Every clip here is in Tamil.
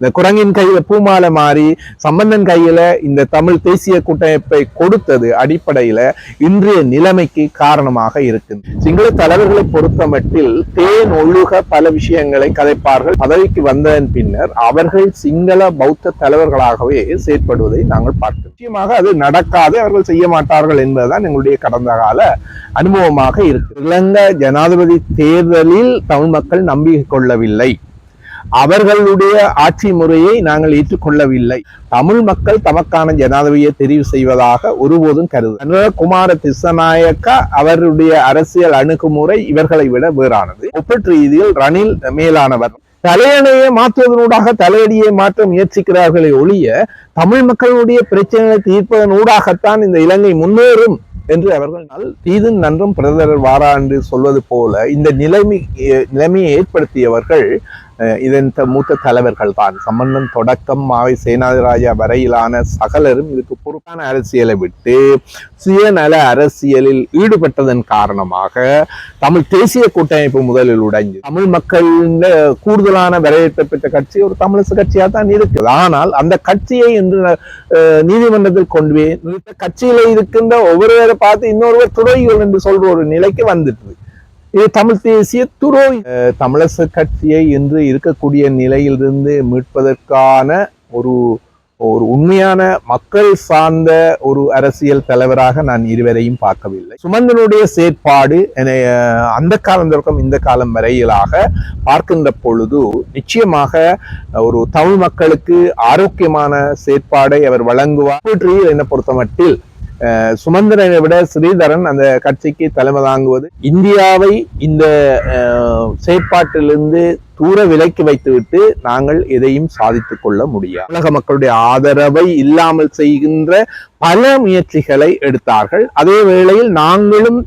இந்த குரங்கின் கையில பூமாலை மாறி சம்பந்தன் கையில இந்த தமிழ் தேசிய கூட்டமைப்பை கொடுத்தது அடிப்படையில இன்றைய நிலைமைக்கு காரணமாக இருக்கு சிங்கள தலைவர்களை பொறுத்த மட்டில் தேன் ஒழுக பல விஷயங்களை கதைப்பார்கள். பதவிக்கு வந்ததன் பின்னர் அவர்கள் சிங்கள பௌத்த தலைவர்களாகவே செயற்படுவதை நாங்கள் பார்க்கிறோம் நிச்சயமாக அது நடக்காது அவர்கள் செய்ய மாட்டார்கள் என்பதுதான் எங்களுடைய கடந்த கால அனுபவமாக இருக்கு. இலங்கை ஜனாதிபதி தேர்தலில் தமிழ் மக்கள் நம்பிக்கை கொள்ளவில்லை. அவர்களுடைய ஆட்சி முறையை நாங்கள் ஏற்றுக்கொள்ளவில்லை. தமிழ் மக்கள் தமக்கான ஜனாதிபதியை தெரிவு செய்வதாக ஒருபோதும் கருது. குமார திசநாயக்கா அவருடைய அரசியல் அணுகுமுறை இவர்களை விட வேறானது. ஒப்பீட்டு ரீதியில் ரணில் மேலானவர். தலையணையை மாற்றுவதனூடாக தலையடியை மாற்ற முயற்சிக்கிறார்களே ஒழிய தமிழ் மக்களுடைய பிரச்சனைகளை தீர்ப்பதன் ஊடாகத்தான் இந்த இலங்கை முன்னேறும் என்று அவர்கள் தீதும் நன்றும் பிரதர் வாரா என்று சொல்வது போல இந்த நிலைமை நிலைமையை ஏற்படுத்தியவர்கள் இதன் த- மூத்த தலைவர்கள் தான் சம்பந்தன் தொடக்கம் மாவை சேனாதிராஜா வரையிலான சகலரும் இதுக்கு பொறுப்பான அரசியலை விட்டு சுயநல அரசியலில் ஈடுபட்டதன் காரணமாக தமிழ் தேசிய கூட்டமைப்பு முதலில் உடைஞ்சு தமிழ் மக்கள் கூடுதலான வரவேற்பை பெற்ற கட்சி ஒரு தமிழரசு கட்சியாக தான் இருக்குது. ஆனால் அந்த கட்சியை இன்று நீதிமன்றத்தில் கொண்டு போய் நிறுத்த கட்சியில இருக்கின்ற ஒவ்வொருவரை பார்த்து இன்னொருவர் துறைகள் என்று சொல்ற ஒரு நிலைக்கு வந்துட்டு இது தமிழ் தேசிய துறை தமிழரசு கட்சியை இன்று இருக்கக்கூடிய நிலையிலிருந்து மீட்பதற்கான ஒரு ஒரு உண்மையான மக்கள் சார்ந்த ஒரு அரசியல் தலைவராக நான் இருவரையும் பார்க்கவில்லை. சுமந்தனுடைய செயற்பாடு என்னை, அந்த காலம் தொடக்கம் இந்த காலம் வரையிலாக பார்க்கின்ற பொழுது நிச்சயமாக ஒரு தமிழ் மக்களுக்கு ஆரோக்கியமான செயற்பாடை அவர் வழங்குவார். என்னை பொறுத்த மட்டில் சுமந்திரனை விட ஸ்ரீதரன் அந்த கட்சிக்கு தலைமை தாங்குவது. இந்தியாவை இந்த செயற்பாட்டிலிருந்து தூர விலக்கி வைத்துவிட்டு நாங்கள் எதையும் சாதித்து கொள்ள முடியாது. உலக மக்களுடைய ஆதரவை இல்லாமல் செய்கின்ற பல முயற்சிகளை எடுத்தார்கள். அதே வேளையில் நாங்களும்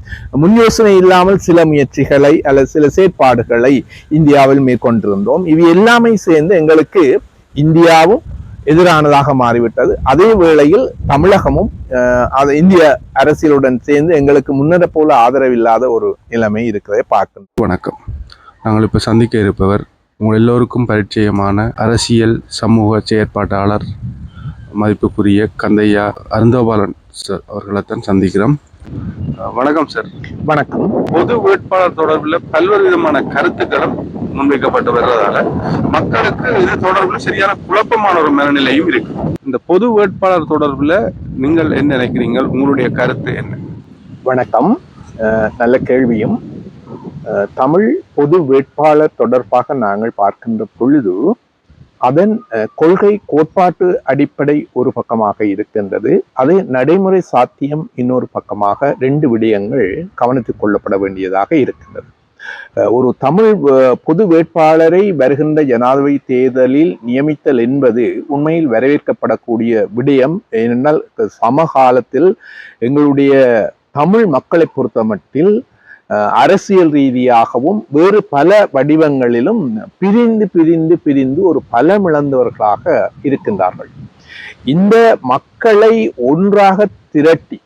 முன் யோசனை இல்லாமல் சில முயற்சிகளை அல்லது சில செயற்பாடுகளை இந்தியாவில் மேற்கொண்டிருந்தோம். இவை எல்லாமே சேர்ந்து எங்களுக்கு இந்தியாவும் எதிரானதாக மாறிவிட்டது. அதே வேளையில் தமிழகமும் இந்திய அரசியலுடன் சேர்ந்து எங்களுக்கு முன்னர போல ஆதரவில்லாத ஒரு நிலைமை இருக்கிறதை பார்க்கணும் வணக்கம். நாங்கள் இப்போ சந்திக்க இருப்பவர் உங்கள் எல்லோருக்கும் பரிச்சயமான அரசியல் சமூக செயற்பாட்டாளர் மதிப்புக்குரிய கந்தையா அருந்தோபாலன் சார் அவர்களை தான் சந்திக்கிறோம். வணக்கம் சார். வணக்கம். பொது வேட்பாளர் தொடர்பில் பல்வேறு விதமான கருத்துக்களும் முன்வைக்கப்பட்டு வர்றதால மக்களுக்கு இது தொடர்பில் சரியான குழப்பமான ஒரு மனநிலையும் இருக்கு. இந்த பொது வேட்பாளர் தொடர்பில் நீங்கள் என்ன நினைக்கிறீங்க உங்களுடைய கருத்து என்ன? வணக்கம். நல்ல கேள்வியும். தமிழ் பொது வேட்பாளர் தொடர்பாக நாங்கள் பார்க்கின்ற பொழுது அதன் கொள்கை கோட்பாட்டு அடிப்படை ஒரு பக்கமாக இருக்கின்றது. அதே நடைமுறை சாத்தியம் இன்னொரு பக்கமாக ரெண்டு விடயங்கள் கவனத்தில் கொள்ளப்பட வேண்டியதாக இருக்கின்றது. ஒரு தமிழ் பொது வேட்பாளரை வருகின்ற ஜனாதிபதி தேர்தலில் நியமித்தல் என்பது உண்மையில் வரவேற்கப்படக்கூடிய விடயம். ஏனென்றால் சமகாலத்தில் எங்களுடைய தமிழ் மக்களை பொறுத்தமட்டில் அஹ், அரசியல் ரீதியாகவும் வேறு பல வடிவங்களிலும் பிரிந்து பிரிந்து பிரிந்து ஒரு பலமிழந்தவர்களாக இருக்கின்றார்கள். இந்த மக்களை ஒன்றாக திரட்டி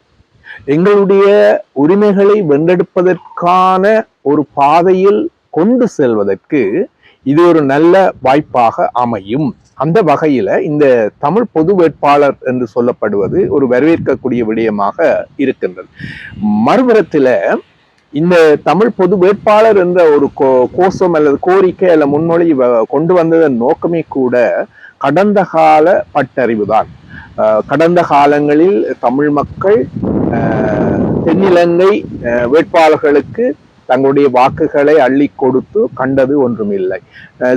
எங்களுடைய உரிமைகளை வென்றெடுப்பதற்கான ஒரு பாதையில் கொண்டு செல்வதற்கு இது ஒரு நல்ல வாய்ப்பாக அமையும். அந்த வகையில இந்த தமிழ் பொது வேட்பாளர் என்று சொல்லப்படுவது ஒரு வரவேற்கக்கூடிய விடயமாக இருக்கின்றது. மறுபுறத்தில் இந்த தமிழ் பொது வேட்பாளர் என்ற ஒரு கோ- கோஷம் அல்லது கோரிக்கை அல்ல முன்மொழி வ- கொண்டு வந்ததன் நோக்கமே கூட கடந்த கால பட்டறிவு தான். கடந்த காலங்களில் தமிழ் மக்கள் தென்னிலங்கை வேட்பாளர்களுக்கு தங்களுடைய வாக்குகளை அள்ளி கொடுத்து கண்டது ஒன்றுமில்லை.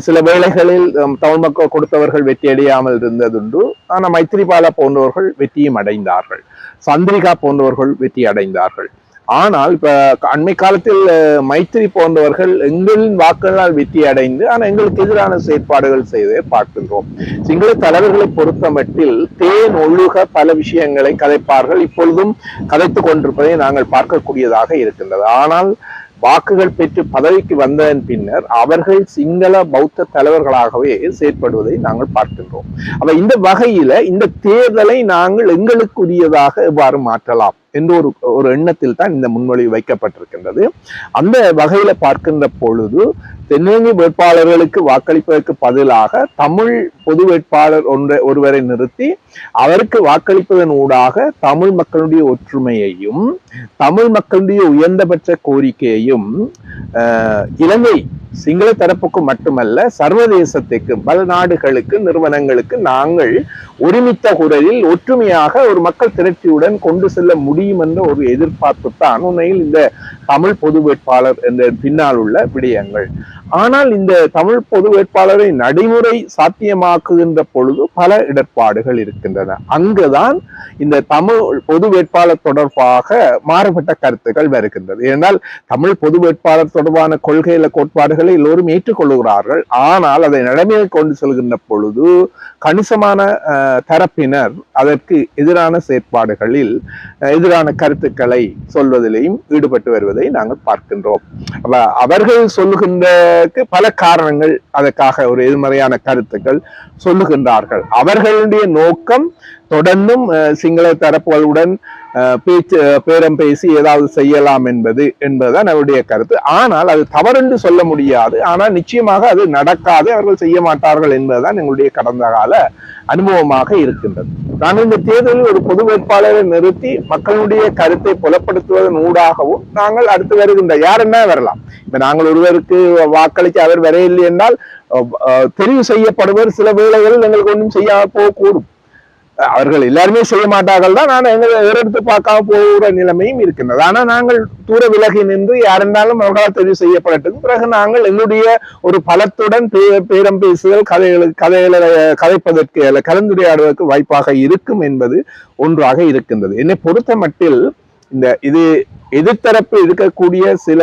சில வேளைகளில் தமிழ் மக்கள் கொடுத்தவர்கள் வெற்றி அடையாமல் இருந்ததுண்டு. ஆனால் மைத்திரிபால போன்றவர்கள் வெற்றியும் அடைந்தார்கள். சந்திரிகா போன்றவர்கள் வெற்றி அடைந்தார்கள். ஆனால் இப்ப அண்மை காலத்தில் மைத்திரி போன்றவர்கள் எங்களின் வாக்குகளால் வெற்றி அடைந்து ஆனால் எங்களுக்கு எதிரான செயற்பாடுகள் செய்ததை பார்க்கின்றோம். சிங்கள தலைவர்களை பொறுத்த மட்டில் தேன் ஒழுக பல விஷயங்களை கதைப்பார்கள் இப்பொழுதும் கதைத்துக் கொண்டிருப்பதை நாங்கள் பார்க்கக்கூடியதாக இருக்கின்றது. ஆனால் வாக்குகள் பெற்று பதவிக்கு வந்ததன் பின்னர் அவர்கள் சிங்கள பௌத்த தலைவர்களாகவே செயற்படுவதை நாங்கள் பார்க்கின்றோம். அப்ப இந்த வகையில இந்த தேர்தலை நாங்கள் எங்களுக்குரியதாக எவ்வாறு மாற்றலாம் என்ற ஒரு ஒரு எண்ணத்தில் தான் இந்த முன்மொழிவு வைக்கப்பட்டிருக்கின்றது. அந்த வகையில பார்க்கின்ற பொழுது தென்னிலங்கை வேட்பாளர்களுக்கு வாக்களிப்பதற்கு பதிலாக தமிழ் பொது வேட்பாளர் ஒன்றை ஒருவரை நிறுத்தி அவருக்கு வாக்களிப்பதன் ஊடாக தமிழ் மக்களுடைய ஒற்றுமையையும் தமிழ் மக்களுடைய உயர்ந்தபட்ச கோரிக்கையையும் இலங்கை சிங்கள தரப்புக்கு மட்டுமல்ல சர்வதேசத்துக்கு பல நாடுகளுக்கு நிறுவனங்களுக்கு நாங்கள் ஒருமித்த குரலில் ஒற்றுமையாக ஒரு மக்கள் திரட்சியுடன் கொண்டு செல்ல முடியும் என்ற ஒரு எதிர்பார்ப்பு தான் உண்மையில் இந்த தமிழ் பொது வேட்பாளர் என்ற பின்னால் உள்ள விடயங்கள். ஆனால் இந்த தமிழ் பொது வேட்பாளரை நடைமுறை சாத்தியமாக்குகின்ற பொழுது பல இடர்பாடுகள் இருக்கின்றன. அங்குதான் இந்த தமிழ் பொது வேட்பாளர் தொடர்பாக மாறுபட்ட கருத்துக்கள் வருகின்றது. ஏனால் தமிழ் பொது வேட்பாளர் தொடர்பான கொள்கையில கோட்பாடுகளை எல்லோரும் ஏற்றுக்கொள்கிறார்கள். ஆனால் அதை நடைமுறை கொண்டு செல்கின்ற பொழுது கணிசமான தரப்பினர் அதற்கு எதிரான செயற்பாடுகளில் எதிரான கருத்துக்களை சொல்வதிலேயும் ஈடுபட்டு வருவதை நாங்கள் பார்க்கின்றோம். அவர்கள் அவர்கள் அதற்கு பல காரணங்கள் அதற்காக ஒரு எதிர்மறையான கருத்துக்கள் சொல்லுகின்றார்கள். அவர்களுடைய நோக்கம் தொடர்ந்தும் சிங்கள தரப்புகளுடன் பேச்சு பேரம் பேசி ஏதாவது செய்யலாம் என்பது என்பதுதான் அவருடைய கருத்து. ஆனால் அது தவறென்று சொல்ல முடியாது. ஆனால் நிச்சயமாக அது நடக்காது அவர்கள் செய்ய மாட்டார்கள் என்பதுதான் எங்களுடைய கடந்த கால அனுபவமாக இருக்கின்றது. நாங்கள் இந்த தேர்தலில் ஒரு பொது வேட்பாளரை நிறுத்தி மக்களுடைய கருத்தை புலப்படுத்துவதன் ஊடாகவும் நாங்கள் அடுத்து வருகின்ற யார் என்ன வரலாம்? இப்ப நாங்கள் ஒருவருக்கு வாக்களித்து அவர் வரையில்லை என்றால் தெரிவு செய்யப்படுவர். சில வேளைகளில் எங்களுக்கு ஒன்றும் செய்யாம போகக்கூடும். அவர்கள் எல்லாருமே செய்ய மாட்டார்கள் தான். நான் எங்களை எடுத்து பார்க்காம போகிற நிலைமையும் இருக்கின்றது. ஆனால் நாங்கள் தூர விலகி நின்று யாருந்தாலும் அவர்களால் தெரிவு செய்யப்படட்டும். பிறகு நாங்கள் எங்களுடைய ஒரு பலத்துடன் பே- பேரம் பேசுதல் கதைகளுக்கு கதைகளை கதைப்பதற்கு அல்ல கலந்துரையாடுவதற்கு வாய்ப்பாக இருக்கும் என்பது ஒன்றாக இருக்கின்றது. என்னை பொறுத்த மட்டில் இந்த இது எதிர்த்தரப்பு இருக்கக்கூடிய சில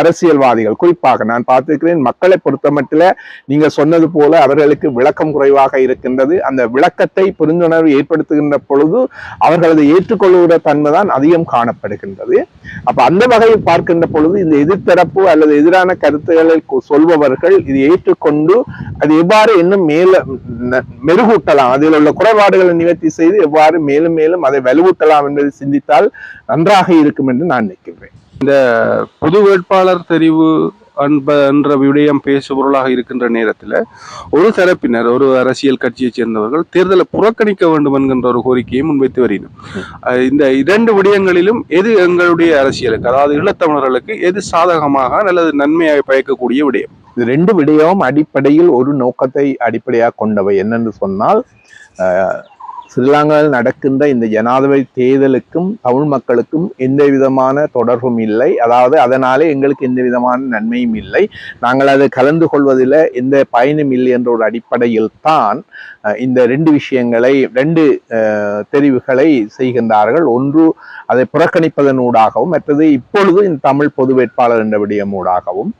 அரசியல்வாதிகள் குறிப்பாக நான் பார்த்திருக்கிறேன் மக்களை பொறுத்தமட்டில் நீங்கள் நீங்க சொன்னது போல அவர்களுக்கு விளக்கம் குறைவாக இருக்கின்றது. அந்த விளக்கத்தை புரிந்துணர்வு ஏற்படுத்துகின்ற பொழுது அவர்களது அதை ஏற்றுக்கொள்கிற தன்மை தான் அதிகம் காணப்படுகின்றது. அப்ப அந்த வகையில் பார்க்கின்ற பொழுது இந்த எதிர்த்தரப்பு அல்லது எதிரான கருத்துக்களை சொல்பவர்கள் இது ஏற்றுக்கொண்டு அது எவ்வாறு இன்னும் மேல மெருகூட்டலாம். அதில் உள்ள குறைபாடுகளை நிவர்த்தி செய்து எவ்வாறு மேலும் மேலும் அதை வலுவூட்டலாம் என்பதை சிந்தித்தால் நன்றாக இருக்கும் என்று நான் நினைக்கின்றேன் பொது வேட்பாளர் தெரிவு அன்ப என்ற விடயம் பேசுபொருளாக இருக்கின்ற நேரத்தில் ஒரு தரப்பினர் ஒரு அரசியல் கட்சியைச் சேர்ந்தவர்கள் தேர்தலை புறக்கணிக்க வேண்டும் என்கின்ற ஒரு கோரிக்கையை முன்வைத்து வருகிறோம் இந்த இரண்டு விடயங்களிலும் எது எங்களுடைய அரசியலுக்கு அதாவது ஈழத்தமிழர்களுக்கு எது சாதகமாக அல்லது நன்மையாக பயக்கக்கூடிய விடயம்? இது ரெண்டு விடயமும் அடிப்படையில் ஒரு நோக்கத்தை அடிப்படையாக கொண்டவை. என்னன்னு சொன்னால் ஸ்ரீலங்காவில் நடக்கின்ற இந்த ஜனாதிபதி தேர்தலுக்கும் தமிழ் மக்களுக்கும் எந்த விதமான தொடர்பும் இல்லை. அதாவது அதனாலே எங்களுக்கு எந்த விதமான நன்மையும் இல்லை. நாங்கள் அதை கலந்து கொள்வதில் எந்த பயனும் இல்லை என்ற ஒரு அடிப்படையில் தான் இந்த ரெண்டு விஷயங்களை ரெண்டு தெரிவுகளை செய்கின்றார்கள். ஒன்று அதை புறக்கணிப்பதன் ஊடாகவும் மற்றது இப்பொழுது இந்த தமிழ் பொது வேட்பாளர் என்ற விடயம் ஊடாகவும்.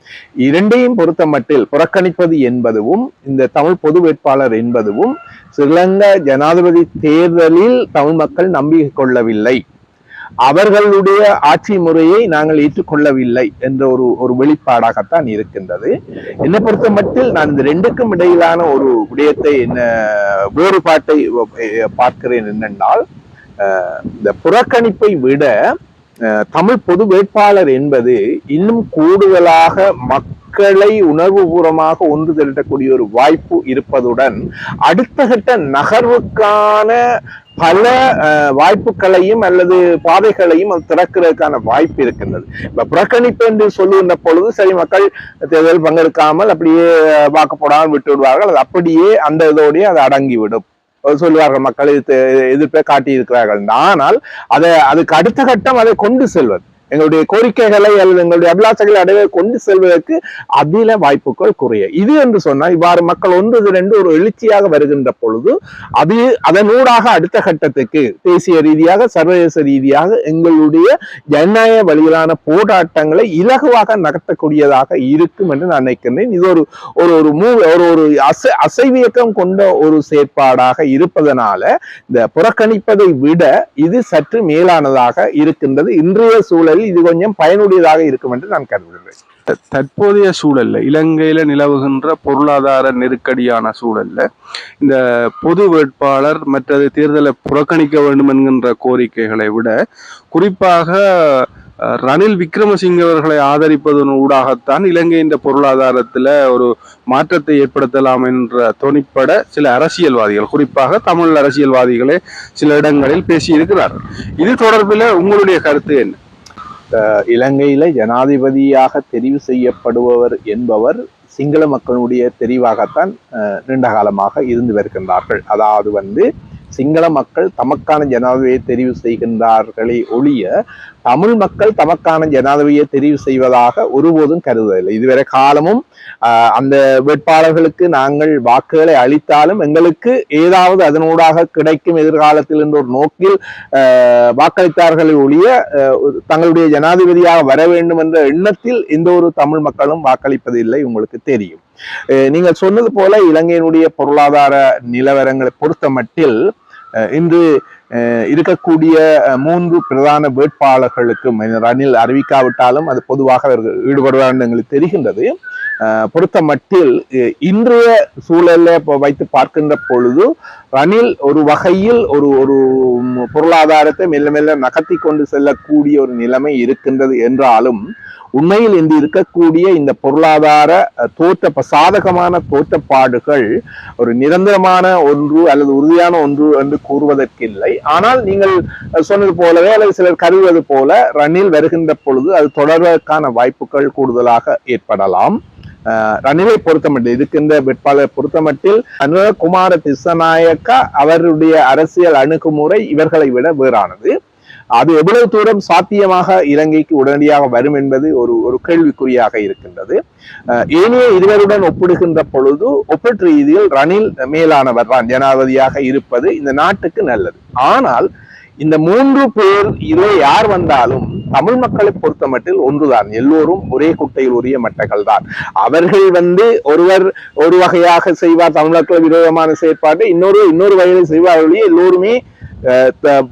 இரண்டையும் பொறுத்த மட்டில் புறக்கணிப்பது என்பதுவும் இந்த தமிழ் பொது வேட்பாளர் என்பதுவும் ஸ்ரீலங்கா ஜனாதிபதி தேர்தலில் தமிழ் மக்கள் நம்பிக்கை கொள்ளவில்லை. அவர்களுடைய ஆட்சி முறையை நாங்கள் ஏற்றுக்கொள்ளவில்லை என்ற ஒரு ஒரு வெளிப்பாடாகத்தான் இருக்கின்றது. என்னை பொறுத்த மட்டில் நான் இந்த ரெண்டுக்கும் இடையிலான ஒரு விடயத்தை என்ன வேறுபாட்டை பார்க்கிறேன் என்னென்றால் இந்த புறக்கணிப்பை விட தமிழ் பொது வேட்பாளர் என்பது இன்னும் கூடுதலாக மக்களை உணர்வுபூர்வமாக ஒன்று திரட்டக்கூடிய ஒரு வாய்ப்பு இருப்பதுடன் அடுத்த கட்ட நகர்வுக்கான பல வாய்ப்புகளையும் அல்லது பாதைகளையும் அது திறக்கிறதுக்கான வாய்ப்பு இருக்கின்றது. இப்ப புறக்கணிப்பு என்று சொல்லுகின்ற பொழுது சரி மக்கள் தேர்தல் பங்கெடுக்காமல் அப்படியே வாக்கு போடாமல் விட்டு விடுவார்கள். அது அப்படியே அந்த இதோடய அது அடங்கிவிடும். சொல்லுவார்கள் மக்கள் இது எதிர்ப்பை காட்டி இருக்கிறார்கள் ஆனால் அதை அதுக்கு அடுத்த கட்டம் அதை கொண்டு செல்வது. எங்களுடைய கோரிக்கைகளை அல்லது எங்களுடைய அபிலாசைகளை அடைய கொண்டு செல்வதற்கு அதில வாய்ப்புகள் குறைய. இது என்று சொன்னால் இவ்வாறு மக்கள் ஒன்று ரெண்டு ஒரு எழுச்சியாக வருகின்ற பொழுது அது அதனூடாக அடுத்த கட்டத்துக்கு தேசிய ரீதியாக சர்வதேச ரீதியாக எங்களுடைய ஜனநாயக வழியிலான போராட்டங்களை இலகுவாக நகர்த்தக்கூடியதாக இருக்கும் என்று நான் நினைக்கின்றேன். இது ஒரு ஒரு ஒரு மூ ஒரு ஒரு அசை அசைவியக்கம் கொண்ட ஒரு செயற்பாடாக இருப்பதனால இந்த புறக்கணிப்பதை விட இது சற்று மேலானதாக இருக்கின்றது. இன்றைய சூழல் சூழலில் இது கொஞ்சம் பயனுடையதாக இருக்கும் என்று நான் கருதுகிறேன். தற்போதைய சூழல்ல இலங்கையில நிலவுகின்ற பொருளாதார நெருக்கடியான சூழல்ல இந்த பொது வேட்பாளர் மற்றது தேர்தலை புறக்கணிக்க வேண்டும் என்கின்ற கோரிக்கைகளை விட குறிப்பாக ரணில் விக்ரமசிங்க அவர்களை ஆதரிப்பதன் ஊடாகத்தான் இந்த பொருளாதாரத்துல ஒரு மாற்றத்தை ஏற்படுத்தலாம் என்ற துணிப்பட சில அரசியல்வாதிகள் குறிப்பாக தமிழ் அரசியல்வாதிகளே சில இடங்களில் பேசியிருக்கிறார்கள். இது தொடர்பில் உங்களுடைய கருத்து என்ன? இலங்கையில ஜனாதிபதியாக தெரிவு செய்யப்படுபவர் என்பவர் சிங்கள மக்களுடைய தெரிவாகத்தான் நீண்ட காலமாக இருந்து வருகின்றார்கள். அதாவது வந்து சிங்கள மக்கள் தமக்கான ஜனாதிபதியை தெரிவு செய்கின்றார்களே ஒழிய தமிழ் மக்கள் தமக்கான ஜனாதிபதியை தெரிவு செய்வதாக ஒருபோதும் கருதவில்லை. இதுவரை காலமும் அந்த வேட்பாளர்களுக்கு நாங்கள் வாக்குகளை அளித்தாலும் எங்களுக்கு ஏதாவது அதனூடாக கிடைக்கும் எதிர்காலத்தில் என்ற ஒரு நோக்கில் வாக்களித்தார்களை வாக்களித்தார்களே ஒழிய தங்களுடைய ஜனாதிபதியாக வர வேண்டும் என்ற எண்ணத்தில் எந்த ஒரு தமிழ் மக்களும் வாக்களிப்பதில்லை உங்களுக்கு தெரியும். அஹ், நீங்கள் சொன்னது போல இலங்கையினுடைய பொருளாதார நிலவரங்களை பொறுத்த மட்டில் அஹ், இன்று அஹ், இருக்கக்கூடிய மூன்று பிரதான வேட்பாளர்களுக்கும் ரணில் அறிவிக்காவிட்டாலும் அது பொதுவாக அவர்கள் ஈடுபடுவார் என்று எங்களுக்கு தெரிகின்றது. பொறுத்த மட்டில் இன்றைய சூழலை வைத்து பார்க்கின்ற பொழுது ரணில் ஒரு வகையில் ஒரு ஒரு பொருளாதாரத்தை மெல்ல மெல்ல நகர்த்தி கொண்டு செல்லக்கூடிய ஒரு நிலைமை இருக்கின்றது என்றாலும் உண்மையில் இன்று இருக்கக்கூடிய இந்த பொருளாதார தோற்ற சாதகமான தோற்றப்பாடுகள் ஒரு நிரந்தரமான ஒன்று அல்லது உறுதியான ஒன்று என்று கூறுவதற்கில்லை. ஆனால் நீங்கள் சொன்னது போலவே அல்லது சிலர் கருதுவது போல ரணில் வருகின்ற பொழுது அது தொடர்வதற்கான வாய்ப்புகள் கூடுதலாக ஏற்படலாம். ரணிலை பொறுத்தமட்டில் இருக்கின்ற வேட்பாளரை பொறுத்தமட்டில் அனுரகுமார திசநாயக்கா அவருடைய அரசியல் அணுகுமுறை இவர்களை விட வேறானது. அது எவ்வளவு தூரம் சாத்தியமாக இலங்கைக்கு உடனடியாக வரும் என்பது ஒரு ஒரு கேள்விக்குறியாக இருக்கின்றது. ஏனைய இருவருடன் ஒப்பிடுகின்ற பொழுது ஒப்பீட்டு ரீதியில் ரணில் மேலானவர் தான் ஜனாதிபதியாக இருப்பது இந்த நாட்டுக்கு நல்லது. ஆனால் இந்த மூன்று பேர் இதோ யார் வந்தாலும் தமிழ் மக்களை பொறுத்த மட்டில் ஒன்றுதான். எல்லோரும் ஒரே குட்டையில் உரிய மட்டைகள் தான் அவர்கள் வந்து ஒருவர் ஒரு வகையாக செய்வார். தமிழ் மக்கள் விரோதமான செயற்பாட்டை இன்னொரு இன்னொரு வகையில் செய்வார்களே. எல்லோருமே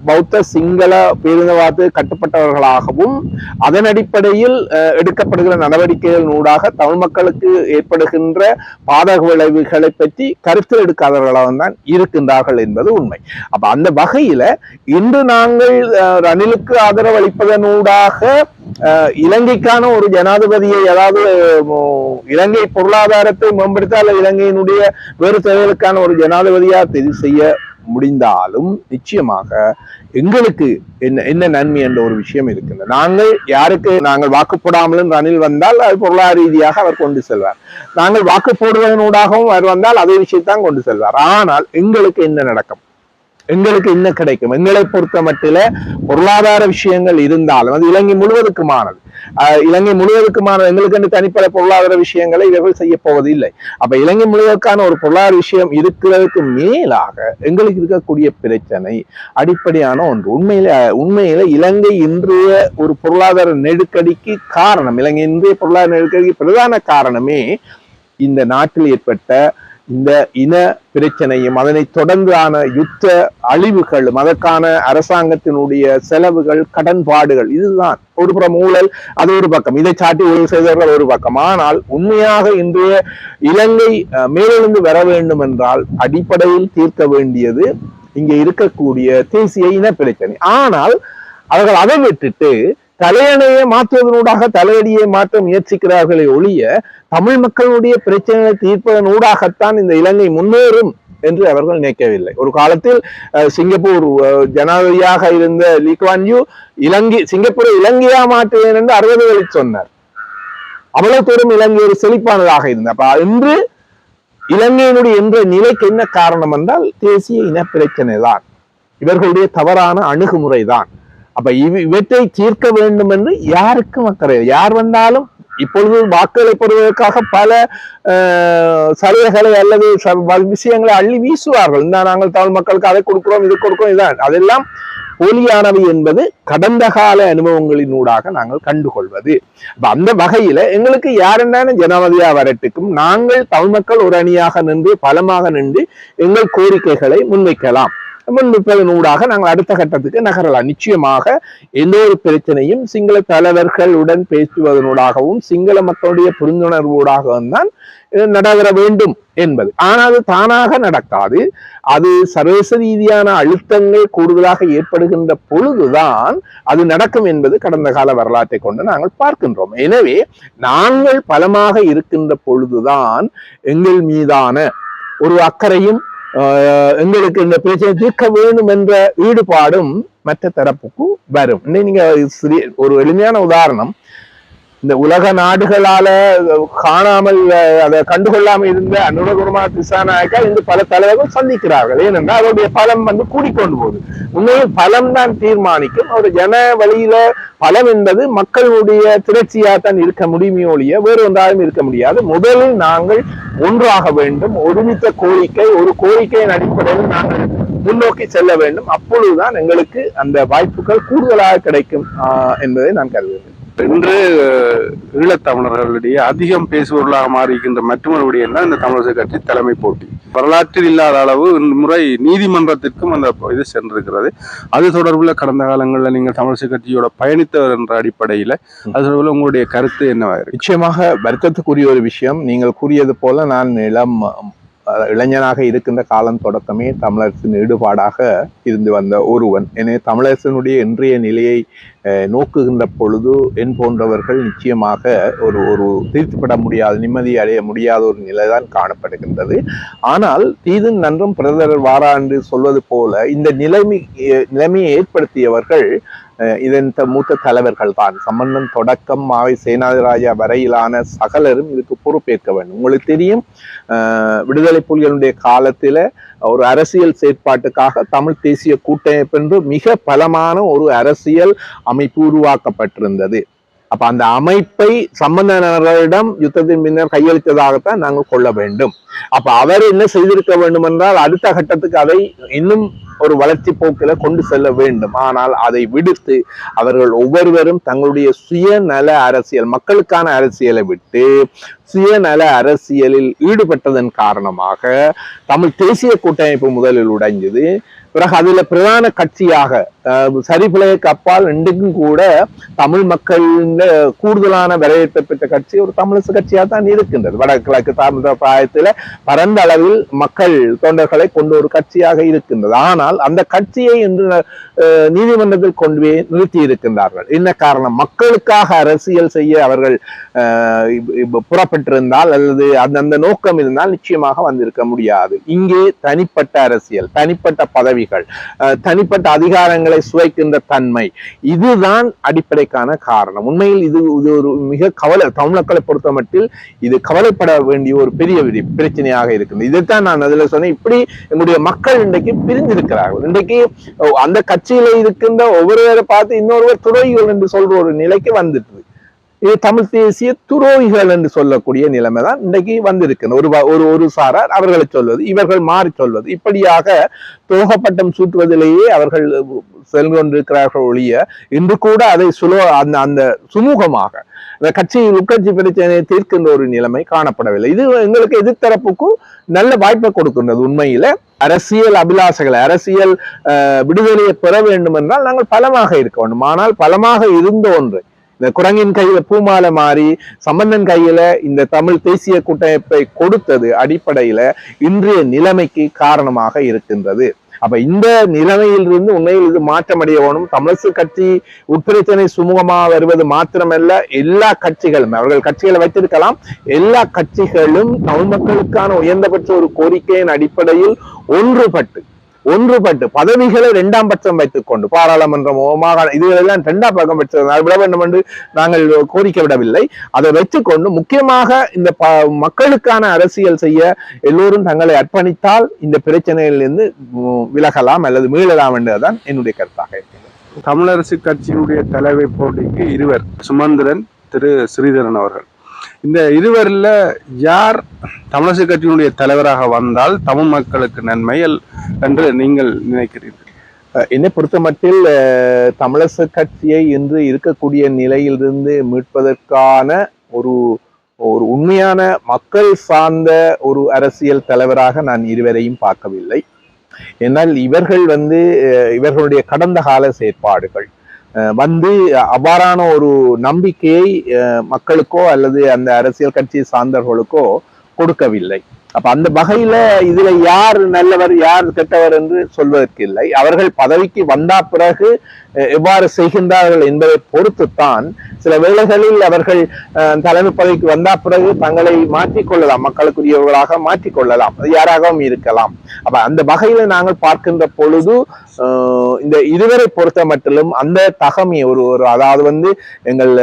பௌத்த சிங்கள பேரினவாத கட்டுப்பட்டவர்களாகவும் அதன் அடிப்படையில் எடுக்கப்படுகிற நடவடிக்கைகள் ஊடாக தமிழ் மக்களுக்கு ஏற்படுகின்ற பாதக விளைவுகளை பற்றி கருத்தில் எடுக்காதவர்களாக தான் இருக்கின்றார்கள் என்பது உண்மை. அப்ப அந்த வகையில இன்று நாங்கள் ரணிலுக்கு ஆதரவு அளிப்பதனூடாக இலங்கைக்கான ஒரு ஜனாதிபதியை அதாவது இலங்கை பொருளாதாரத்தை மேம்படுத்த இலங்கையினுடைய வேறு தேவைகளுக்கான ஒரு ஜனாதிபதியா தெரிவு செய்ய முடிந்தாலும் நிச்சயமாக எங்களுக்கு என்ன என்ன நன்மை என்ற ஒரு விஷயம் இருக்குது நாங்கள் யாருக்கு நாங்கள் வாக்கு போடாமலும் ரணில் வந்தால் அது பொருளாதார ரீதியாக அவர் கொண்டு செல்வார். நாங்கள் வாக்கு போடுவதனூடாகவும் அவர் வந்தால் அதே விஷயத்தான் கொண்டு செல்வார். ஆனால் எங்களுக்கு என்ன நடக்கும்? எங்களுக்கு என்ன கிடைக்கும்? எங்களை பொறுத்த மட்டில பொருளாதார விஷயங்கள் இருந்தாலும் அது இலங்கை முழுவதுக்குமானது. இலங்கை முழுவதுக்குமான எங்களுக்கு என்று தனிப்பட்ட பொருளாதார விஷயங்களை இவர்கள் செய்ய போவது இல்லை அப்ப இலங்கை முழுவதற்கான ஒரு பொருளாதார விஷயம் இருக்கிறதுக்கு மேலாக எங்களுக்கு இருக்கக்கூடிய பிரச்சனை அடிப்படையான ஒன்று. உண்மையில உண்மையில இலங்கை இன்றைய ஒரு பொருளாதார நெருக்கடிக்கு காரணம் இலங்கை இன்றைய பொருளாதார நெருக்கடிக்கு பிரதான காரணமே இந்த நாட்டில் ஏற்பட்ட இந்த இன பிரச்சனையும் அதனை தொடர்ந்தான யுத்த அழிவுகளும் அதற்கான அரசாங்கத்தினுடைய செலவுகள் கடன்பாடுகள் இதுதான். ஒரு புறம் ஊழல் அது ஒரு பக்கம். இதை சாட்டி ஊழல் செய்தவர்கள் ஒரு பக்கம். ஆனால் உண்மையாக இன்றைய இலங்கை மேலிருந்து வர வேண்டும் என்றால் அடிப்படையில் தீர்க்க வேண்டியது இங்கே இருக்கக்கூடிய தேசிய இன பிரச்சனை. ஆனால் அவர்கள் அதை விட்டுட்டு தலையணையை மாற்றுவதனூடாக தலையடியை மாற்ற முயற்சிக்கிறார்களே ஒழிய தமிழ் மக்களுடைய பிரச்சனைகளை தீர்ப்பதன் ஊடாகத்தான் இந்த இலங்கை முன்னேறும் என்று அவர்கள் நினைக்கவில்லை. ஒரு காலத்தில் அஹ், சிங்கப்பூர் ஜனாதிபதியாக இருந்த லீக்வான் யூ இலங்கை சிங்கப்பூரை இலங்கையா மாற்றுவேன் என்று அறுபதுகளில் சொன்னார். அவ்வளவு தூரம் இலங்கை ஒரு செழிப்பானதாக இருந்தது. அப்ப இன்று இலங்கையினுடைய என்ற நிலைக்கு என்ன காரணம் என்றால் தேசிய இன பிரச்சனை தான் இவர்களுடைய தவறான அணுகுமுறை தான் அப்ப இவற்றை தீர்க்க வேண்டும் என்று யாருக்கும் அக்கறை யார் வந்தாலும் இப்பொழுது வாக்குகளை பெறுவதற்காக பல சலுகைகளை அல்லது ச- விஷயங்களை அள்ளி வீசுவார்கள். இந்த நாங்கள் தமிழ் மக்களுக்கு அதை கொடுக்கிறோம் இது கொடுக்கிறோம் இதான். அதெல்லாம் போலியானவை என்பது கடந்த கால அனுபவங்களினூடாக நாங்கள் கண்டுகொள்வது. அந்த வகையில எங்களுக்கு யாரென்ன ஜனாதிபதியா வரட்டுக்கும் நாங்கள் தமிழ் மக்கள் ஒரு அணியாக நின்று பலமாக நின்று எங்கள் கோரிக்கைகளை முன்வைக்கலாம். முன்வைப்பதன் ஊடாக நாங்கள் அடுத்த கட்டத்துக்கு நகரலாம். நிச்சயமாக எந்த ஒரு பிரச்சனையும் சிங்கள தலைவர்களுடன் பேசுவதனூடாகவும் சிங்கள மக்களுடைய புரிந்துணர்வோடாகவும் தான் நடைபெற வேண்டும் என்பது. ஆனால் அது தானாக நடக்காது. அது சர்வதேச ரீதியான அழுத்தங்கள் கூடுதலாக ஏற்படுகின்ற பொழுதுதான் அது நடக்கும் என்பது கடந்த கால வரலாற்றை கொண்டு நாங்கள் பார்க்கின்றோம். எனவே நாங்கள் பலமாக இருக்கின்ற பொழுதுதான் எங்கள் மீதான ஒரு அக்கறையும் எங்களுக்கு இந்த பிரச்சனை தீர்க்க வேண்டும் என்ற ஈடுபாடும் மற்ற தரப்புக்கு வரும். நீங்க ஒரு எளிமையான உதாரணம். இந்த உலக நாடுகளால காணாமல் அதை கண்டுகொள்ளாமல் இருந்த அனுரகுருமா திசாநாயக்கா இன்று பல தலைவர்கள் சந்திக்கிறார்கள். ஏனென்றால் அவருடைய பலம் வந்து கூடிக்கொண்டு போகுது. உண்மையில் பலம் தான் தீர்மானிக்கும். ஒரு ஜன வழியில பலம் என்பது மக்களுடைய திரட்சியாக தான் இருக்க முடியுமே ஒழிய வேறு ஒன்றாலும் இருக்க முடியாது. முதலில் நாங்கள் ஒன்றாக வேண்டும். ஒருமித்த கோரிக்கை ஒரு கோரிக்கையின் அடிப்படையில் நாங்கள் முன்னோக்கி செல்ல வேண்டும். அப்பொழுதுதான் எங்களுக்கு அந்த வாய்ப்புகள் கூடுதலாக கிடைக்கும் என்பதை நான் கருதுகிறேன். என்று அஹ், ஈழத்தமிழர்களிடையே அதிகம் பேசுபவர்களாக மாறியிருக்கின்ற மற்றொரு விடயம் தான் இந்த தமிழரசு கட்சி தலைமை போட்டி. வரலாற்றில் இல்லாத அளவு முறை நீதிமன்றத்திற்கும் அந்த இது சென்றிருக்கிறது. அது தொடர்பில் கடந்த காலங்களில் நீங்கள் தமிழரசு கட்சியோட பயணித்தவர் என்ற அடிப்படையில் அது தொடர்பில் உங்களுடைய கருத்து என்னவா நிச்சயமாக வருத்தத்துக்குரிய ஒரு விஷயம். நீங்கள் கூறியது போல நான் இளம் இளைஞனாக இருக்கின்ற காலம் தொடக்கமே தமிழரசின் ஈடுபாடாக இருந்து வந்த ஒருவன். எனவே தமிழரசனுடைய இன்றைய நிலையை நோக்குகின்ற பொழுது என் போன்றவர்கள் நிச்சயமாக ஒரு ஒரு தீர்த்துப்பட முடியாத நிம்மதி அடைய முடியாத ஒரு நிலைதான் காணப்படுகின்றது. ஆனால் தீதும் நன்றும் பிரதர் வாரா என்று சொல்வது போல இந்த நிலைமை நிலைமையை ஏற்படுத்தியவர்கள் இதன் த- மூத்த தலைவர்கள் தான் சம்பந்தன் தொடக்கம் மாவை சேனாதிராஜா வரையிலான சகலரும் இதுக்கு பொறுப்பேற்க வேண்டும். உங்களுக்கு தெரியும் விடுதலை புலிகளுடைய காலத்தில் ஒரு அரசியல் செயற்பாட்டுக்காக தமிழ் தேசிய கூட்டமைப்பு என்று மிக பலமான ஒரு அரசியல் அமைப்பு உருவாக்கப்பட்டிருந்தது. அப்ப அந்த அமைப்பை சம்பந்தனர்களிடம் யுத்தத்தின் பின்னர் கையளித்ததாகத்தான் நாங்கள் கொள்ள வேண்டும். அப்ப அவர் என்ன செய்திருக்க வேண்டும் என்றால் அடுத்த கட்டத்துக்கு அதை இன்னும் ஒரு வளர்ச்சி போக்கில கொண்டு செல்ல வேண்டும். ஆனால் அதை விடுத்து அவர்கள் ஒவ்வொருவரும் தங்களுடைய சுயநல அரசியல் மக்களுக்கான அரசியலை விட்டு சுயநல அரசியலில் ஈடுபட்டதன் காரணமாக தமிழ் தேசிய கூட்டமைப்பு முதலில் உடைஞ்சது. பிறகு அதுல பிரதான கட்சியாக அஹ், சரிபிழைக்கு அப்பால் இன்றைக்கும் கூட தமிழ் மக்கள் கூடுதலான வரவேற்பை பெற்ற கட்சி ஒரு தமிழரசு கட்சியாக தான் இருக்கின்றது. வடகிழக்கு தமிழ் பிராயத்தில் பரந்த அளவில் மக்கள் தொண்டர்களை கொண்ட ஒரு கட்சியாக இருக்கின்றது. ஆனால் அந்த கட்சியை இன்று நீதிமன்றத்தில் கொண்டு போய் நிறுத்தி இருக்கின்றார்கள். என்ன காரணம்? மக்களுக்காக அரசியல் செய்ய அவர்கள் புறப்பட்டு இருந்தால் அல்லது அந்த அந்த நோக்கம் இருந்தால் நிச்சயமாக வந்திருக்க முடியாது. இங்கே தனிப்பட்ட அரசியல் தனிப்பட்ட பதவிகள் தனிப்பட்ட அதிகாரங்களை சுவைக்கின்ற தன்மை இதுதான் அடிப்படைக்கான காரணம். உண்மையில் இது இது ஒரு மிக கவலை தமிழர்களை பொறுத்த மட்டில் இது கவலைப்பட வேண்டிய ஒரு பெரிய பிரச்சனையாக இருக்குது. இதைத்தான் நான் அதில் சொன்னேன். இப்படி எங்களுடைய மக்கள் இன்றைக்கு பிரிந்திருக்கிறார்கள். இன்றைக்கு அந்த கட்சியில இருக்கின்ற ஒவ்வொருவரை பார்த்து இன்னொருவர் துறைகள் என்று சொல்ற ஒரு நிலைக்கு வந்துட்டு இது தமிழ் தேசிய துரோகிகள் என்று சொல்லக்கூடிய நிலைமை தான் இன்றைக்கு வந்திருக்கிறது ஒரு ஒரு ஒரு சாரார் அவர்களை சொல்வது இவர்கள் மாறி சொல்வது. இப்படியாக தோகப்பட்டம் சூட்டுவதிலேயே அவர்கள் சென்று கொண்டிருக்கிறார்கள் ஒழிய இன்று கூட அதை சுலோ அந்த அந்த சுமூகமாக அந்த கட்சி உட்கட்சி பிரச்சனையை தீர்க்கின்ற ஒரு நிலைமை காணப்படவில்லை. இது எங்களுக்கு எதிர்த்தரப்புக்கும் நல்ல வாய்ப்பை கொடுக்கின்றது உண்மையில. அரசியல் அபிலாசைகளை அரசியல் விடுதலையை பெற வேண்டும் என்றால் நாங்கள் பலமாக இருக்க வேண்டும். ஆனால் பலமாக இருந்த ஒன்று இந்த குரங்கின் கையில பூமாலை மாறி சம்பந்தன் கையில இந்த தமிழ் தேசிய கூட்டமைப்பை கொடுத்தது அடிப்படையில இன்றைய நிலைமைக்கு காரணமாக இருக்கின்றது. அப்ப இந்த நிலைமையிலிருந்து உண்மையில் இது மாற்றமடைய வேணும். தமிழரசு கட்சி உட்பிரச்சனை சுமூகமாக வருவது மாத்திரமல்ல எல்லா கட்சிகளும் அவர்கள் கட்சிகளை வைத்திருக்கலாம் எல்லா கட்சிகளும் தமிழ் மக்களுக்கான உயர்ந்தபட்ச ஒரு கோரிக்கையின் அடிப்படையில் ஒன்றுபட்டு ஒன்றுபட்டு பதவிகளை இரண்டாம் பட்சம் வைத்துக் கொண்டு பாராளுமன்றமோ மாகாண இதுகளெல்லாம் இரண்டாம் பக்கம் வச்சது விட வேண்டும் என்று நாங்கள் கோரிக்கை விடவில்லை. அதை வைத்துக்கொண்டு முக்கியமாக இந்த ப மக்களுக்கான அரசியல் செய்ய எல்லோரும் தங்களை அர்ப்பணித்தால் இந்த பிரச்சனையிலிருந்து விலகலாம் அல்லது மீளலாம் என்றுதான் என்னுடைய கருத்தாக இருக்கிறது. தமிழரசு கட்சியினுடைய தலைமை போட்டிக்கு இருவர். சுமந்திரன் திரு ஸ்ரீதரன் அவர்கள். இந்த இருவரில் யார் தமிழரசு கட்சியினுடைய தலைவராக வந்தால் தமிழ் மக்களுக்கு நன்மை என்று நீங்கள் நினைக்கிறீர்கள்? என்னை பொறுத்த மட்டில் தமிழரசு கட்சியை இன்று இருக்கக்கூடிய நிலையிலிருந்து மீட்பதற்கான ஒரு ஒரு உண்மையான மக்கள் சார்ந்த ஒரு அரசியல் தலைவராக நான் இருவரையும் பார்க்கவில்லை. ஏன்னால் இவர்கள் வந்து இவர்களுடைய கடந்த கால செயற்பாடுகள் வந்து அவ்வாறான ஒரு நம்பிக்கையை அஹ், மக்களுக்கோ அல்லது அந்த அரசியல் கட்சி சார்ந்தவர்களுக்கோ கொடுக்கவில்லை. அப்ப அந்த வகையில இதுல யார் நல்லவர் யார் கெட்டவர் என்று சொல்வதற்கு இல்லை. அவர்கள் பதவிக்கு வந்தா பிறகு எவ்வாறு செய்கின்றார்கள் என்பதை பொறுத்துத்தான் சில வேளைகளில் அவர்கள் தலைமை பதவிக்கு வந்தா பிறகு தங்களை மாற்றிக்கொள்ளலாம் மக்களுக்குரியவர்களாக மாற்றிக்கொள்ளலாம் யாராகவும் இருக்கலாம். அப்ப அந்த வகையில நாங்கள் பார்க்கின்ற பொழுது இந்த இருவரை பொறுத்த மட்டிலும் அந்த தகமை ஒரு ஒரு அதாவது வந்து எங்கள்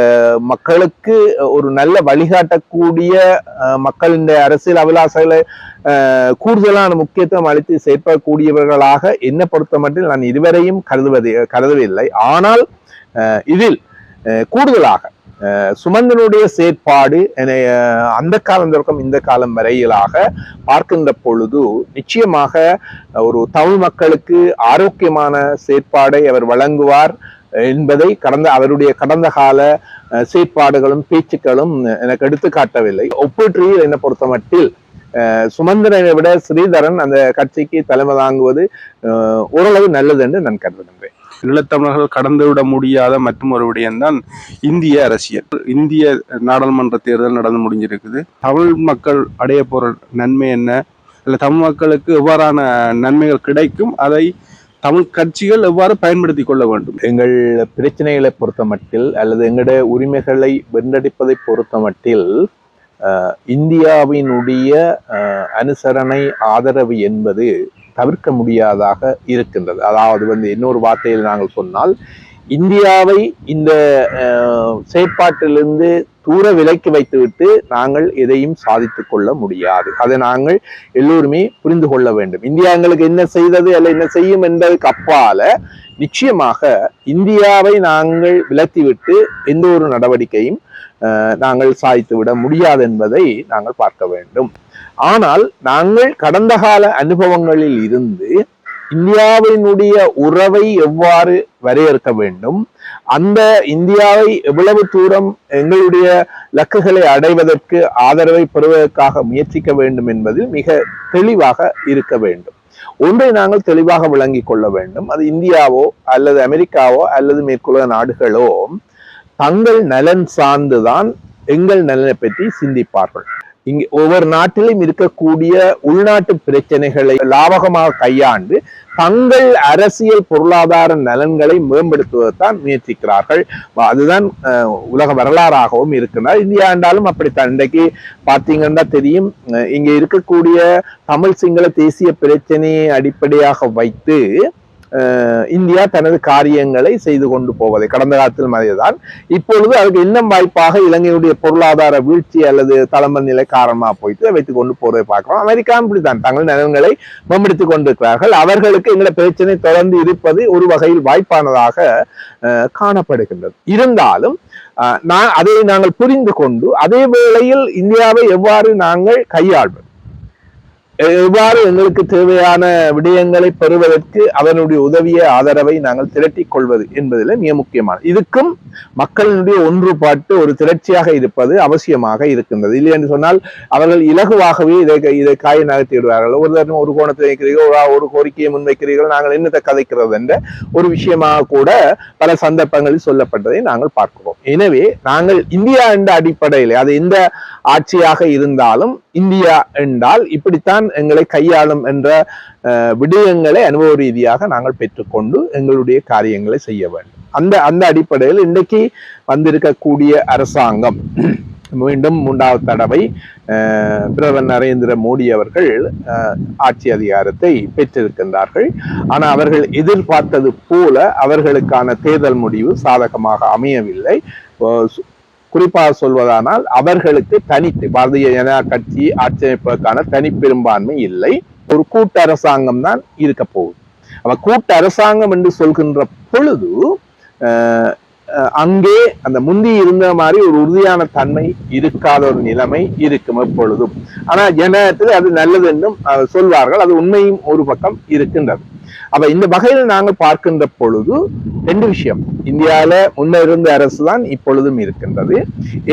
மக்களுக்கு ஒரு நல்ல வழிகாட்டக்கூடிய அஹ், மக்களின் அரசியல் அபிலாசங்களை கூடுதலான முக்கியத்துவம் அளித்து செயற்படக்கூடியவர்களாக என்னை பொறுத்த மட்டும் நான் இருவரையும் கருதுவது கருதவில்லை. ஆனால் இதில் கூடுதலாக சுமந்தனுடைய செயற்பாடு என்னை, அந்த காலம் தொடக்கம் இந்த காலம் வரையிலாக பார்க்கின்ற பொழுது நிச்சயமாக ஒரு தமிழ் மக்களுக்கு ஆரோக்கியமான செயற்பாடை அவர் வழங்குவார் என்பதை கடந்த அவருடைய கடந்த கால செயற்பாடுகளும் பேச்சுக்களும் எனக்கு எடுத்து காட்டவில்லை ஒப்பீட்டு என்னை பொறுத்த மட்டில் சுமந்திரனை விட ஸ்ரீதரன் அந்த கட்சிக்கு தலைமை தாங்குவது ஓரளவு நல்லது என்று நான் கருதுகின்றேன். ஈழத்தமிழர்கள் கடந்துவிட முடியாத மற்றும் ஒரு விடயம்தான் இந்திய அரசியல். இந்திய நாடாளுமன்ற தேர்தல் நடந்து முடிஞ்சிருக்குது. தமிழ் மக்கள் அடைய போற நன்மை என்ன? இல்லை தமிழ் மக்களுக்கு எவ்வாறான நன்மைகள் கிடைக்கும்? அதை தமிழ் கட்சிகள் எவ்வாறு பயன்படுத்தி கொள்ள வேண்டும்? எங்கள் பிரச்சனைகளை பொறுத்த மட்டில் அல்லது எங்களுடைய உரிமைகளை வென்றடிப்பதை பொறுத்த மட்டில் இந்தியாவினுடைய அனுசரணை ஆதரவு என்பது தவிர்க்க முடியாதாக இருக்கின்றது. அதாவது வந்து இன்னொரு வார்த்தையில் நாங்கள் சொன்னால் இந்தியாவை இந்த செயற்பாட்டிலிருந்து தூர விலக்கி வைத்துவிட்டு நாங்கள் எதையும் சாதித்து கொள்ள முடியாது. அதை நாங்கள் எல்லோருமே புரிந்து கொள்ள வேண்டும். இந்தியா எங்களுக்கு என்ன செய்தது அல்ல என்ன செய்யும் என்பதற்கு அப்பால நிச்சயமாக இந்தியாவை நாங்கள் விலக்கிவிட்டு எந்த ஒரு நடவடிக்கையும் நாங்கள் சாய்த்துவிட முடியாது என்பதை நாங்கள் பார்க்க வேண்டும். ஆனால் நாங்கள் கடந்த கால அனுபவங்களில் இருந்து இந்தியாவினுடைய உறவை எவ்வாறு வரையறுக்க வேண்டும் அந்த இந்தியாவை எவ்வளவு தூரம் எங்களுடைய இலக்குகளை அடைவதற்கு ஆதரவை பெறுவதற்காக முயற்சிக்க வேண்டும் என்பதில் மிக தெளிவாக இருக்க வேண்டும். ஒன்றை நாங்கள் தெளிவாக விளங்கி கொள்ள வேண்டும். அது இந்தியாவோ அல்லது அமெரிக்காவோ அல்லது மேற்குலக நாடுகளோ தங்கள் நலன் சார்ந்துதான் எங்கள் நலனை பற்றி சிந்திப்பார்கள். இங்கே ஒவ்வொரு நாட்டிலும் இருக்கக்கூடிய உள்நாட்டு பிரச்சனைகளை லாபகமாக கையாண்டு தங்கள் அரசியல் பொருளாதார நலன்களை மேம்படுத்துவதுதான் முயற்சிக்கிறார்கள். அதுதான் உலக வரலாறாகவும் இருக்கிறார் இந்தியா என்றாலும் அப்படித்தான். இன்றைக்கு பார்த்தீங்கன்னா தெரியும் இங்கே இருக்கக்கூடிய தமிழ் சிங்கள தேசிய பிரச்சனையை அடிப்படையாக வைத்து இந்தியா தனது காரியங்களை செய்து கொண்டு போவதை கடந்த காலத்தில் மாதிரிதான் இப்பொழுது அதுக்கு இன்னும் வாய்ப்பாக இலங்கையுடைய பொருளாதார வீழ்ச்சி அல்லது தலைமை நிலை காரணமாக போயிட்டு வைத்துக் கொண்டு போறதை பார்க்கிறோம். அமெரிக்கா இப்படித்தான். தங்கள் நலன்களை மேம்படுத்திக் கொண்டிருக்கிறார்கள். அவர்களுக்கு எங்களை பிரச்சனை தொடர்ந்து இருப்பது ஒரு வகையில் வாய்ப்பானதாக காணப்படுகின்றது. இருந்தாலும் நான் அதை நாங்கள் புரிந்து கொண்டு அதே வேளையில் இந்தியாவை எவ்வாறு நாங்கள் கையாள்வது? எவ்வாறு எங்களுக்கு தேவையான விடயங்களை பெறுவதற்கு அதனுடைய உதவிய ஆதரவை நாங்கள் திரட்டிக் கொள்வது என்பதில் மிக முக்கியமான இதுக்கும் மக்களினுடைய ஒன்றுபாட்டு ஒரு திரட்சியாக இருப்பது அவசியமாக இருக்கின்றது. இல்லை என்று சொன்னால் அவர்கள் இலகுவாகவே இதை இதை காய நகர்த்தி விடுவார்கள் ஒரு தரம் ஒரு கோணத்தை வைக்கிறீர்கள் ஒரு ஒரு கோரிக்கையை முன்வைக்கிறீர்கள் நாங்கள் என்னத்தை கதைக்கிறது என்ற ஒரு விஷயமாக கூட பல சந்தர்ப்பங்களில் சொல்லப்பட்டதை நாங்கள் பார்க்கிறோம். எனவே நாங்கள் இந்தியா என்ற அடிப்படையில் அது எந்த ஆட்சியாக இருந்தாலும் இந்தியா என்றால் இப்படித்தான் எங்களை கையாளும் என்ற விடயங்களை அனுபவ ரீதியாக நாங்கள் பெற்றுக்கொண்டு எங்களுடைய காரியங்களை செய்ய வேண்டும். அந்த அந்த அடிப்படையில் இன்றைக்கு வந்திருக்கக்கூடிய அரசாங்கம் மீண்டும் மூன்றாவது தடவை பிரதமர் நரேந்திர மோடி அவர்கள் ஆட்சி அதிகாரத்தை பெற்றிருக்கின்றார்கள். ஆனால் அவர்கள் எதிர்பார்த்தது போல அவர்களுக்கான தேர்தல் முடிவு சாதகமாக அமையவில்லை. குறிப்பாக சொல்வதானால் அவர்களுக்கு தனித்து பாரதிய ஜனதா கட்சி ஆட்சி அமைப்பதற்கான தனி பெரும்பான்மை இல்லை. ஒரு கூட்டு அரசாங்கம் தான் இருக்க போகுது. அப்ப கூட்டு அரசாங்கம் என்று சொல்கின்ற பொழுது அங்கே அந்த முந்தி இருந்த மாதிரி ஒரு உறுதியான தன்மை இருக்காத ஒரு நிலைமை இருக்கும் எப்பொழுதும். ஆனா ஜனத்தில் அது நல்லது என்றும் சொல்வார்கள். அது உண்மையும் ஒரு பக்கம் இருக்கின்றது. அப்ப இந்த வகையில் நாங்கள் பார்க்கின்ற பொழுது ரெண்டு விஷயம். இந்தியாவில் முன்ன இருந்த அரசு தான் இப்பொழுதும் இருக்கின்றது.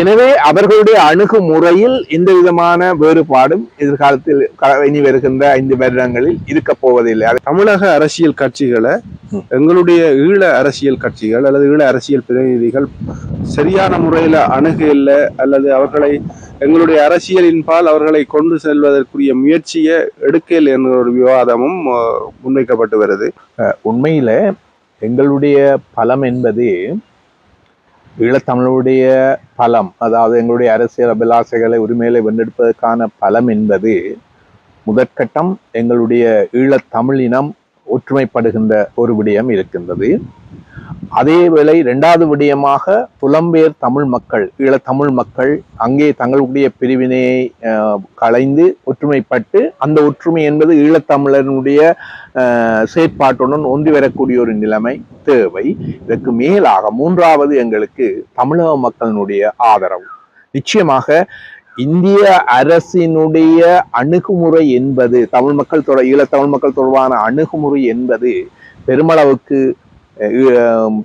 எனவே அவர்களுடைய அணுகுமுறையில் எந்த விதமான வேறுபாடும் எதிர்காலத்தில் இனி வருகின்ற ஐந்து வருடங்களில் இருக்க போவதில்லை. தமிழக அரசியல் கட்சிகளை எங்களுடைய ஈழ அரசியல் கட்சிகள் அல்லது ஈழ அரசியல் பிரதிநிதிகள் சரியான முறையில் அணுகல அல்லது அவர்களை எங்களுடைய அரசியலின்பால் அவர்களை கொண்டு செல்வதற்குரிய முயற்சியை எடுக்கல் என்ற ஒரு விவாதமும் அஹ், முன்வைக்கப்பட்டு வருது. உண்மையில் எங்களுடைய பலம் என்பது ஈழத்தமிழுடைய பலம் அதாவது எங்களுடைய அரசியல் அபிலாசைகளை உரிமையில வென்றெடுப்பதற்கான பலம் என்பது முதற்கட்டம் எங்களுடைய ஈழத்தமிழினம் ஒற்றுமைப்படுகின்ற ஒரு விடயம் இருக்கின்றது. அதே வேளை இரண்டாவது விடயமாக புலம்பெயர் தமிழ் மக்கள் ஈழத்தமிழ் மக்கள் அங்கே தங்களுடைய பிரிவினையை களைந்து ஒற்றுமைப்பட்டு அந்த ஒற்றுமை என்பது ஈழத்தமிழனுடைய செயற்பாட்டுடன் ஒன்றி வரக்கூடிய ஒரு நிலைமை தேவை. இதற்கு மேலாக மூன்றாவது எங்களுக்கு தமிழக மக்களினுடைய ஆதரவு. நிச்சயமாக இந்திய அரசினுடைய அணுகுமுறை என்பது தமிழ் மக்கள் தொட ஈழத்தமிழ் மக்கள் தொடர்பான அணுகுமுறை என்பது பெருமளவுக்கு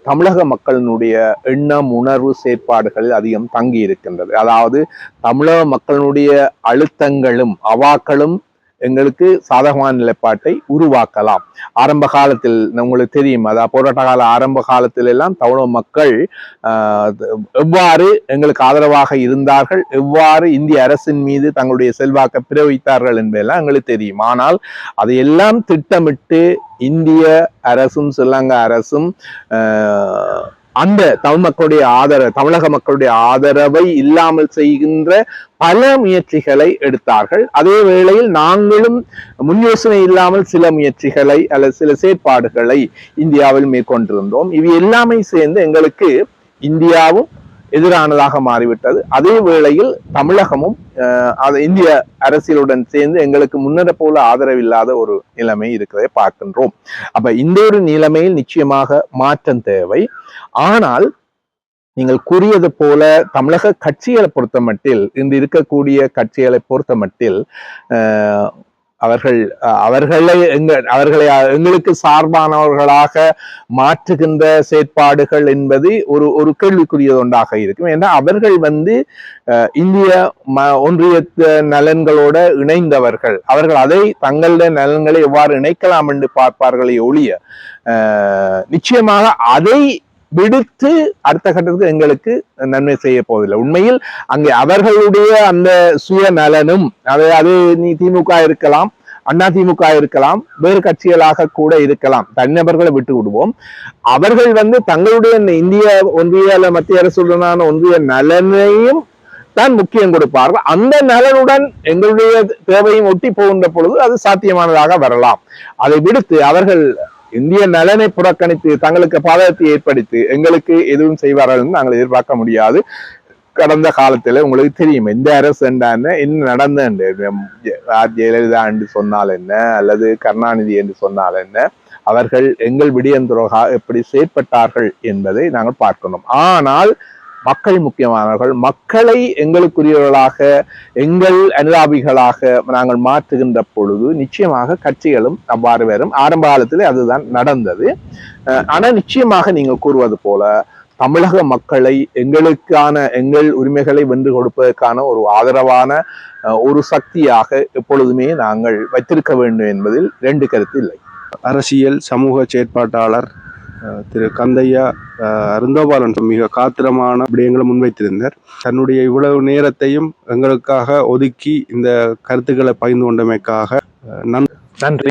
தமிழக மக்களினுடைய எண்ணம் உணர்வு செயற்பாடுகளில் அதிகம் தங்கி இருக்கின்றது அதாவது தமிழக மக்களினுடைய அழுத்தங்களும் அவாக்களும் எங்களுக்கு சாதகமான நிலைப்பாட்டை உருவாக்கலாம். ஆரம்ப காலத்தில் உங்களுக்கு தெரியும் அதாவது போராட்ட கால ஆரம்ப காலத்தில் எல்லாம் தமிழக மக்கள் எவ்வாறு எங்களுக்கு ஆதரவாக இருந்தார்கள் எவ்வாறு இந்திய அரசின் மீது தங்களுடைய செல்வாக்கை பிரவித்தார்கள் என்பதெல்லாம் எங்களுக்கு தெரியும். ஆனால் அதையெல்லாம் திட்டமிட்டு இந்திய அரசும் ஸ்ரீலங்கா அரசும் அந்த தமிழ் மக்களுடைய ஆதரவு தமிழக மக்களுடைய ஆதரவை இல்லாமல் செய்கின்ற பல முயற்சிகளை எடுத்தார்கள். அதே வேளையில் நாங்களும் முன் யோசனை இல்லாமல் சில முயற்சிகளை அல்லது சில செயற்பாடுகளை இந்தியாவில் மேற்கொண்டிருந்தோம். இவை எல்லாமே சேர்ந்து எங்களுக்கு இந்தியாவும் எதிரானதாக மாறிவிட்டது. அதே வேளையில் தமிழகமும் அஹ், அது இந்திய அரசியலுடன் சேர்ந்து எங்களுக்கு முன்னர போல ஆதரவில்லாத ஒரு நிலைமை இருக்கிறதை பார்க்கின்றோம். அப்ப இந்த ஒரு நிலைமையில் நிச்சயமாக மாற்றம் தேவை. ஆனால் நீங்கள் கூறியது போல தமிழக கட்சிகளை பொறுத்த மட்டில் இன்று இருக்கக்கூடிய கட்சிகளை பொறுத்த மட்டில் அஹ், அவர்கள் அவர்களை எங்க அவர்களை எங்களுக்கு சார்பானவர்களாக மாற்றுகின்ற செயற்பாடுகள் என்பது ஒரு ஒரு கேள்விக்குரியது ஒன்றாக இருக்கும். ஏன்னா அவர்கள் வந்து இந்திய ம- ஒன்றிய நலன்களோட இணைந்தவர்கள். அவர்கள் அதை தங்களுடைய நலன்களை எவ்வாறு இணைக்கலாம் என்று பார்ப்பார்களே ஒழிய நிச்சயமாக அதை விடுத்து அடுத்த கட்டத்துக்கு எங்களுக்கு நன்மை செய்ய போவதில்லை. உண்மையில் அங்கே அவர்களுடைய அந்த சுய நலனும் அது அது நீ திமுக இருக்கலாம் அண்ணா திமுக இருக்கலாம் வேறு கட்சிகளாக கூட இருக்கலாம் தனிநபர்களை விட்டு விடுவோம். அவர்கள் வந்து தங்களுடைய இந்திய ஒன்றிய மத்திய அரசுடனான ஒன்றிய நலனையும் தான் முக்கியம் கொடுப்பார்கள். அந்த நலனுடன் எங்களுடைய தேவையும் ஒட்டி போகின்ற பொழுது அது சாத்தியமானதாக வரலாம். அதை விடுத்து அவர்கள் இந்திய நலனை புறக்கணித்து தங்களுக்கு பாதகத்தை ஏற்படுத்தி எங்களுக்கு எதுவும் செய்வார்கள் என்று நாங்கள் எதிர்பார்க்க முடியாது. கடந்த காலத்துல உங்களுக்கு தெரியும் எந்த அரசு என்ன என்ன நடந்தது ஜெயலலிதா என்று சொன்னால் என்ன அல்லது கருணாநிதி என்று சொன்னால் என்ன அவர்கள் எங்கள் விடியந்துரோகா எப்படி செயற்பட்டார்கள் என்பதை நாங்கள் பார்க்கணும். ஆனால் மக்கள் முக்கியமானவர்கள் மக்களை எங்களுக்குரியவர்களாக எங்கள் அனுதாபிகளாக நாங்கள் மாற்றுகின்ற பொழுது நிச்சயமாக கட்சிகளும் அவ்வாறு வரும். ஆரம்ப காலத்தில் அதுதான் நடந்தது. ஆனால் நிச்சயமாக நீங்கள் கூறுவது போல தமிழக மக்களை எங்களுக்கான எங்கள் உரிமைகளை வென்று கொடுப்பதற்கான ஒரு ஆதரவான ஒரு சக்தியாக எப்பொழுதுமே நாங்கள் வைத்திருக்க வேண்டும் என்பதில் ரெண்டு கருத்து இல்லை. அரசியல் சமூக செயற்பாட்டாளர் திரு கந்தையா அஹ், அருந்தோபாலன் மிக காத்திரமான விடயங்களை முன்வைத்திருந்தார். தன்னுடைய இவ்வளவு நேரத்தையும் எங்களுக்காக ஒதுக்கி இந்த கருத்துக்களை பகிர்ந்து கொண்டமைக்காக நன்றி. நன்றி.